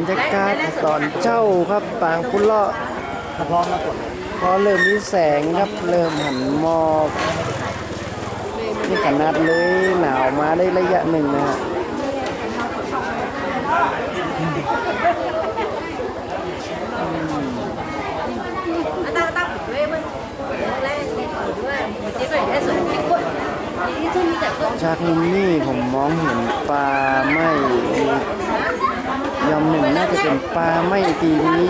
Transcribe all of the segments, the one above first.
รรยากาศตอนเจ้าครับปางพุเลาะพร้อมแล้วกดพอเริ่มมีแสงครับเริ่มหันหมอกนี่ขนาดเลยหนาวมาได้ระยะหนึ่งนะฮะอาตาตาผมด้วยมันแรกนี่ขอด้วยที่ไหนได้ส่วนที่กดที่ที่มีแต่พวกจากมุมนี้ผมมองเห็นปลาไม่ ยอมหนึ่งน่าจะเป็นปลาไม่ปีนี้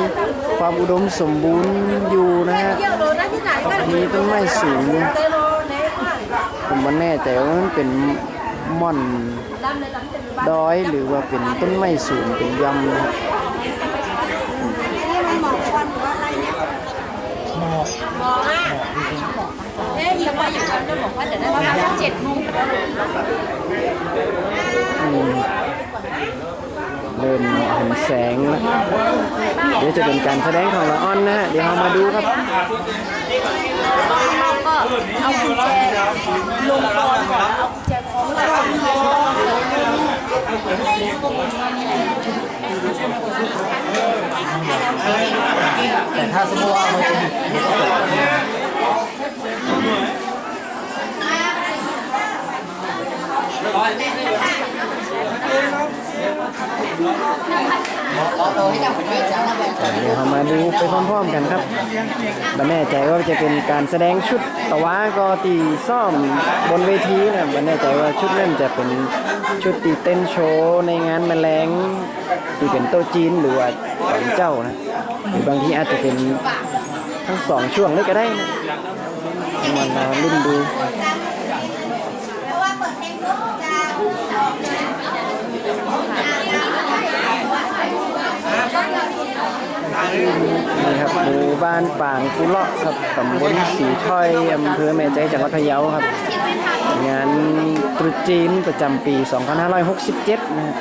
ความอุดมสมบูรณ์อยู่นะฮะเที่ยวโลนะที่ไหนก็มีต้นไม้สูงเตโลเน็กว่าผมไม่แน่ใจว่ามันเป็นม่อนดำเลยดำเต็มบ้านดอยหรือว่าเป็นต้นไม้สูงเป็นยำนะฮะนี่มันหมอกควันหรือว่าอะไรเนี่ยหมอกหมอกอะเอ๊ะยังว่าอย่างนั้นก็บอกว่าจะได้ประมาณสักเจ็ดโมงอืม เริ่มเห็นแสงแล้วเดี๋ยวจะเป็นการแสดงของละอ่อนนะฮะเดี๋ยวเรามาดูครับก็เอากุญแจลงก่อนเอากุญแจของเราแต่ถ้าสมมติว่ามันจะ เดี๋ยวเรามาดูไปพร้อมๆกันครับไม่แน่ใจว่าจะเป็นการแสดงชุดตะวาก็ตีซ่อมบนเวทีนะไม่แน่ใจว่าชุดนั้นจะเป็นชุดตีเต้นโชว์ในงานแมลงที่เป็นโต๊ะจีนหรือว่าของเจ้านะหรือบางทีอาจจะเป็นทั้งสองช่วงเลยก็ได้นะมันมาลุ้นดู นี่ครับหมู่บ้านปางกุเลาะครับตำบลสีถ้อยอำเภอแม่ใจจังหวัดพะเยาครับ งานตรุษจีนประจำปี 2567 นะฮะ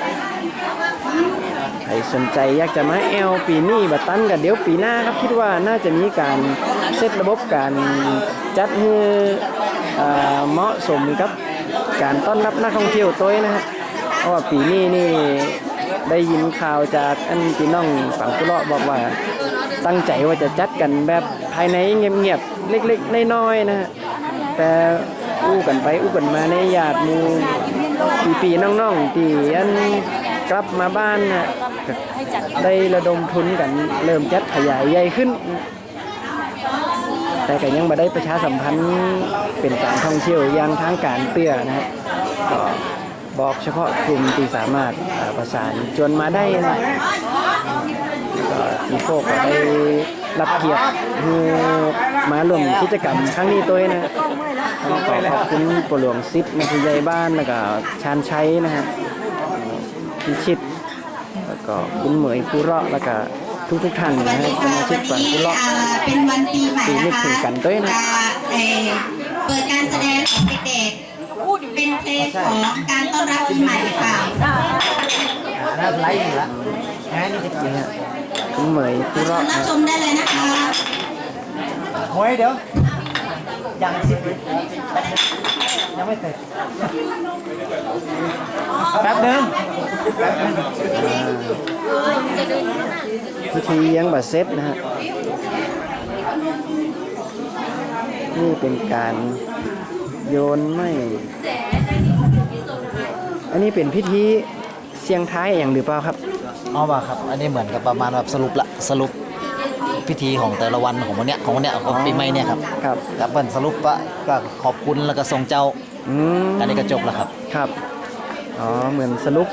ใครสนใจอยากจะมาแอลปีนี้บัตันกับเดี๋ยวปีหน้าครับคิดว่าน่าจะมีการเซตระบบการจัดให้อ่าเหมาะสมกับการต้อนรับนักท่องเที่ยวตัวนะฮะ เพราะว่าปีนี้นี่ได้ยินข่าวจากอันพี่น้องฝั่งกุเลาะบอกว่า ตั้งใจว่าจะจัดกันแบบภายในเงียบๆเล็กๆน้อยๆนะฮะแต่อู้กันไปอู้กันมาในญาติมูปีๆน้องๆที่อันกลับมาบ้านนะได้ระดมทุนกันเริ่มจัดขยายใหญ่ขึ้น แต่ก็ยังไม่ได้ประชาสัมพันธ์เป็นการท่องเที่ยวอย่างทางการเตื้อนะฮะก็ บอกเฉพาะกลุ่มที่สามารถอ่าประสานจนมาได้นะก็ทีโฟกก็ได้รับเกียรติคือมาร่วมกิจกรรมครั้งนี้ตัวเองนะต้องขอขอบคุณปหลวงซิดนะผู้ใหญ่บ้านแล้วก็ชานชัยนะฮะพิชิตแล้วก็คุณเหมยผู้เราะแล้วก็ทุกทุกๆท่านนะฮะสมาชิกฝั่งผู้เราะอ่าเป็นวันปีใหม่ปีนึกนะคะถึงกันด้วยนะจะเอ่อเปิดการแสดงของเด็กๆ เป็นเพลงของการต้อนรับปีใหม่ค่ะน่าไลฟ์อยู่แล้วงานนี่จะกินนะฮะคุณเหมยผู้เราะรับชมได้เลยนะคะหวยเดี๋ยว ยังสิบยังไม่เสร็จแป๊บนึงพิธียังบัดเซ็ตนะฮะ นี่เป็นการ โยนไม่อันนี้เป็นพิธีเสียงท้ายอย่างหรือเปล่าครับเอามาครับ อันนี้เหมือนกับประมาณแบบสรุปละสรุปพิธีของแต่ละวันของวันเนี้ยของวันเนี้ยของปีใหม่เนี่ยครับครับแล้วเป็นสรุปว่าก็ขอบคุณแล้วก็ทรงเจ้าอืมอันนี้ก็จบแล้วครับครับอ๋อเหมือนสรุป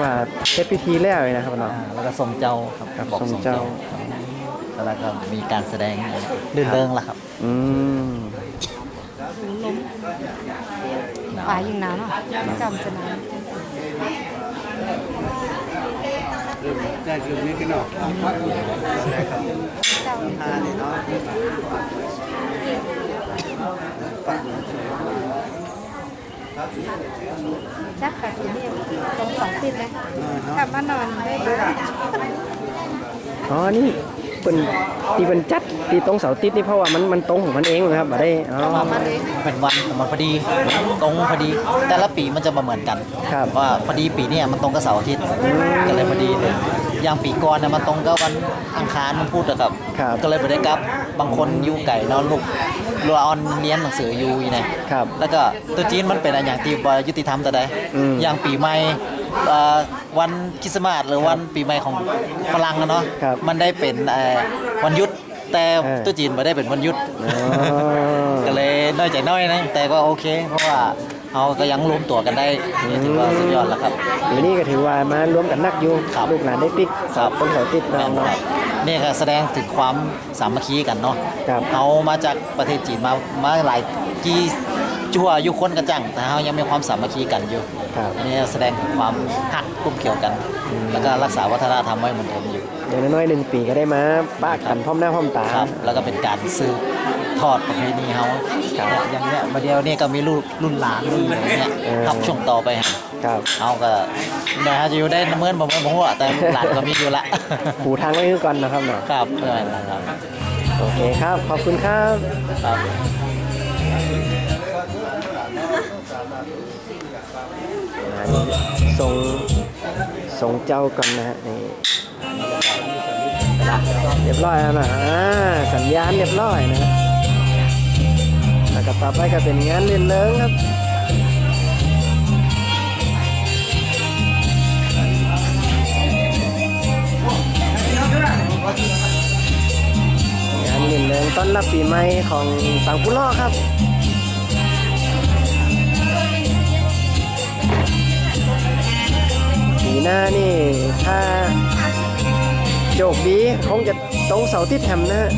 ว่าเสร็จพิธีแล้วเลยนะครับเนาะ อ่าแล้วก็ทรงเจ้าครับครับบอกทรงทรงเจ้าเจ้าครับแล้วก็มีการแสดงลื่นเริงแล้วครับ อืม ป่ายิงน้ำอะจำจะน้จักแบบนี้ตรงสองทิศเลยกลับมานอนได้ไหมอ๋อนี่ เป็นตีเป็นจัดตีตรงเสาติดนี่เพราะว่ามันมันตรงของมันเองเลยครับมาได้อ๋อมาเลยเป็นวันของมันพอดีตรงพอดี แต่ละปีมันจะมาเหมือนกันครับ ว่าพอดีปีเนี้มันตรงกับเสาร์อาทิตย์ก็เลยพอดีเลย อย่างปีก่อนเนี่ยมันตรงกับวันอังคารมันพูดนะครับ ครับ ก็เลยไปได้กลับ บางคนอยู่ไก่เนอนลูกลูกออนเรียนหนังสืออยู่อีนะครับ แล้วก็ตัวจีนมันเป็นอะไรอย่างที่บ่ยุติธรรมแต่ใดอืมอย่างปีใหม่เอ่อวันคริสต์มาสหรือวันปีใหม่ของฝรั่งอะเนาะครับมันได้เป็นเอ่อวันหยุดแต่เออ ตัวจีนไม่ได้เป็นวันหยุด อ๋อ ก็เลยน้อยใจน้อยนะแต่ก็โอเค เพราะว่า เราก็ยังรวมตัวกันได้นี่ถือว่าสุดยอดแล้วครับ ปีนี้ก็ถือว่ามารวมกันนักอยู่ครับลูกหลานได้ปิกครับตรงเสาติดแม่เรานคเนาะรับนี่ก็แสดงถึงความสามัคคีกันเนาะครับเรามาจากประเทศจีนมามาหลายกี่จั่วอยู่คนกันจังแต่เรายังมีความสามัคคีกันอยู่ ครับ อันนี้แสดงถึงความหักกลุ่มเกี่ยวกัน แล้วก็รักษาวัฒนธรรมไว้เหมือนเดิมอยู่เดี๋ยวน้อยๆหนึ่งปีก็ได้มาป้ากันพร้อมหน้าพร้อมตา ครับ แล้วก็เป็นการสืบ ทอดประเพณีเขาอย่างเนี้ยมาเดียวนี่ก็มีลูกรุ่นหลานนี่อย่างเงี้ยทับช่วงต่อไปฮะครับ เอาก็ได้ฮะจะอยู่ได้เมื่อนบ่เมื่อนบ่หัวแต่หลานก็มีอยู่ละผูทางไว้คือก่อนนะครับเนาะครับเพื่อนนะครับโอเคครับ ขอบคุณครับ ครับอ่านี่ส่งส่งเจ้าก่อนนะฮะนี่ เรียบร้อยแล้วนะอ่าสัญญาณเรียบร้อยนะฮะแล้วก็ต่อไปก็เป็นงานเรียนเลิงครับงานเรียนเลิงต้อนรับปีใหม่ของตังพุล่อครับปีหน้านี่ถ้า โจกดี คงจะตรงเสาร์ที่แถมนะฮะ